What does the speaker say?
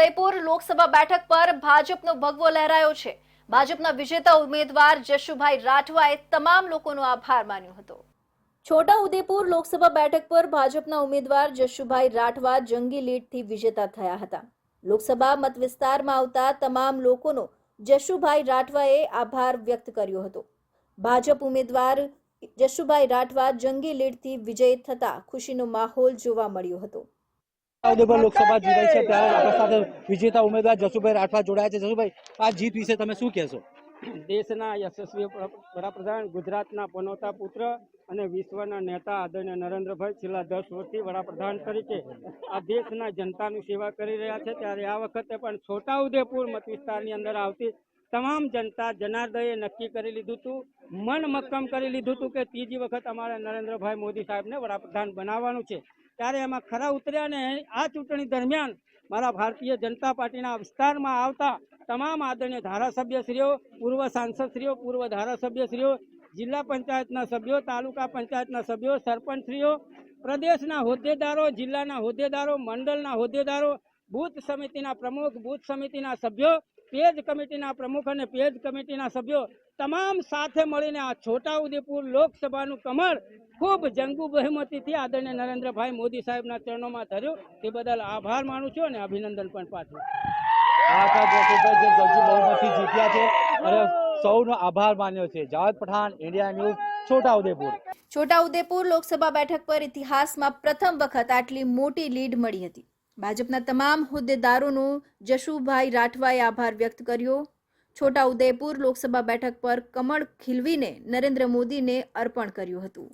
ઉદયપુર લોકસભા બેઠક પર ભાજપનો ભગવો લહેરાયો છે. ભાજપના વિજેતા ઉમેદવાર જશુભાઈ રાઠવાએ તમામ લોકોનો આભાર માન્યો હતો. છોટા ઉદેપુર લોકસભા બેઠક પર ભાજપના ઉમેદવાર જશુભાઈ રાઠવા જંગી લીડથી વિજેતા થયા હતા. લોકસભા મત વિસ્તારમાં આવતા તમામ લોકોનો જશુભાઈ રાઠવાએ આભાર વ્યક્ત કર્યો હતો. ભાજપ ઉમેદવાર જશુભાઈ રાઠવા જંગી લીડથી વિજય થતા ખુશીનો માહોલ જોવા મળ્યો હતો. ઉદયપુર લોકસભા જીતાઈ છે ત્યારે આપણા સાથે વિજેતા ઉમેદવાર જસુભાઈ રાઠવા જોડાયા છે. જસુભાઈ આ જીત વિશે તમે શું કહેશો? દેશના યશસ્વી વડાપ્રધાન ગુજરાતના પનોતા પુત્ર અને વિશ્વના નેતા આદરણીય નરેન્દ્રભાઈ છેલ્લા દસ વર્ષથી વડાપ્રધાન તરીકે આ દેશના જનતાની સેવા કરી રહ્યા છે. ત્યારે આ વખતે પણ છોટાઉદેપુર મત વિસ્તારની અંદર આવતી તમામ જનતા જનાર્દયે નક્કી કરી લીધું હતું મન મક્કમ કરી લીધું હતું કે ત્રીજી વખત અમારે નરેન્દ્રભાઈ મોદી સાહેબને વડાપ્રધાન બનાવવાનું છે. ત્યારે એમાં ખરા ઉતર્યા અને આ ચૂંટણી દરમિયાન મારા ભારતીય જનતા પાર્ટીના વિસ્તારમાં આવતા તમામ આદરણીય ધારાસભ્યશ્રીઓ, પૂર્વ સાંસદશ્રીઓ, પૂર્વ ધારાસભ્યશ્રીઓ, જિલ્લા પંચાયતના સભ્યો, તાલુકા પંચાયતના સભ્યો, સરપંચશ્રીઓ, પ્રદેશના હોદ્દેદારો, જિલ્લાના હોદ્દેદારો, મંડળના હોદ્દેદારો, બૂથ સમિતિના પ્રમુખ, બૂથ સમિતિના સભ્યો, પેજ કમિટીના પ્રમુખ અને પેજ કમિટીના સભ્યો, તમામ સાથે મળીને આ છોટાઉદેપુર લોકસભાનું કમળ ખૂબ જંગુ બહેમતીથી આદરણીય નરેન્દ્રભાઈ મોદી સાહેબના ચરણોમાં ધર્યો. તે બદલ આભાર માનું છું અને અભિનંદન પણ પાઠવું બહુમતી જીત્યા છે અને સૌનો આભાર માન્યો છે. Javed Pathan India news Chhota Udepur. Chhota Udepur Lok Sabha બેઠક પર ઇતિહાસમાં પ્રથમ વખત આટલી મોટી લીડ મળી હતી. ભાજપના તમામ હોદ્દેદારોનો જશુભાઈ રાઠવાએ આભાર વ્યક્ત કર્યો. છોટાઉદેપુર લોકસભા બેઠક પર કમળ ખીલવીને નરેન્દ્ર મોદીને અર્પણ કર્યું હતું.